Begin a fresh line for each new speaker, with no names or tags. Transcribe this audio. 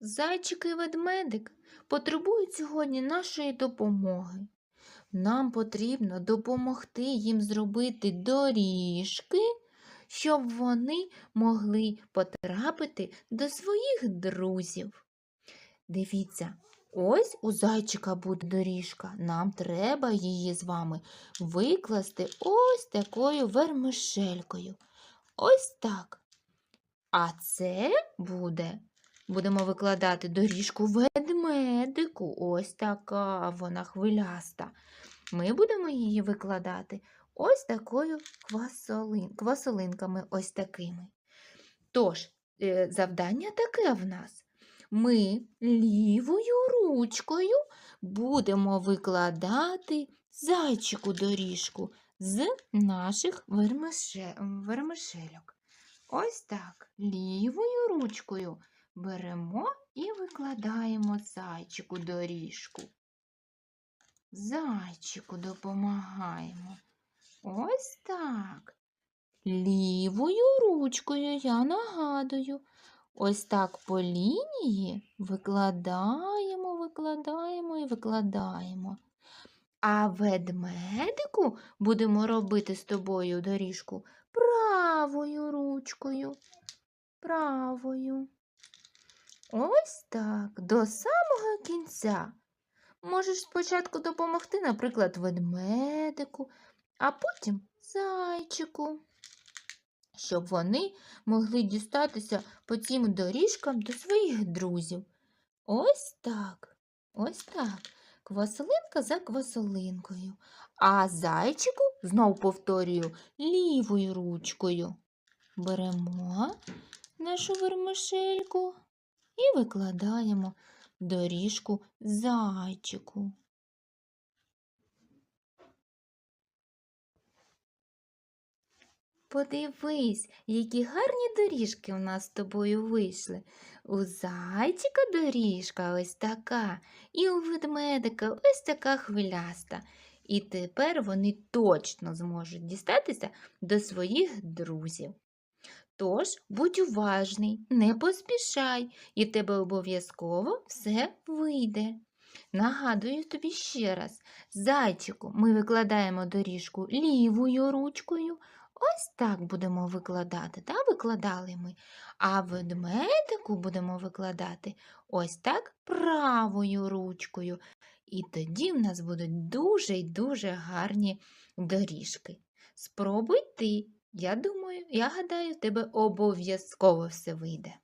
Зайчик і ведмедик потребують сьогодні нашої допомоги. Нам потрібно допомогти їм зробити доріжки, щоб вони могли потрапити до своїх друзів. Дивіться, ось у зайчика буде доріжка. Нам треба її з вами викласти ось такою вермишелькою. Ось так. А це буде Будемо викладати доріжку ведмедику. Ось така вона хвиляста. Ми будемо її викладати ось такою квасолин, квасолинками, ось такими. Тож, е, завдання таке в нас. Ми лівою ручкою будемо викладати зайчику доріжку з наших вермише- вермишельок. Ось так, лівою ручкою беремо і викладаємо зайчику доріжку. Зайчику допомагаємо. Ось так. Лівою ручкою я нагадую. Ось так по лінії викладаємо, викладаємо і викладаємо. А ведмедику будемо робити з тобою доріжку правою ручкою. Правою. Ось так, до самого кінця. Можеш спочатку допомогти, наприклад, ведмедику, а потім зайчику, щоб вони могли дістатися по цим доріжкам до своїх друзів. Ось так, ось так. Квасолинка за квасолинкою. А зайчику, знов повторюю, лівою ручкою. Беремо нашу вермишельку і викладаємо доріжку зайчику. Подивись, які гарні доріжки у нас з тобою вийшли. У зайчика доріжка ось така, і у ведмедика ось така хвиляста. І тепер вони точно зможуть дістатися до своїх друзів. Тож будь уважний, не поспішай, і тебе обов'язково все вийде. Нагадую тобі ще раз, зайчику ми викладаємо доріжку лівою ручкою. Ось так будемо викладати, та викладали ми. А ведмедику будемо викладати ось так правою ручкою. І тоді в нас будуть дуже й дуже гарні доріжки. Спробуй ти. Я думаю, я гадаю, тебе обов'язково все вийде.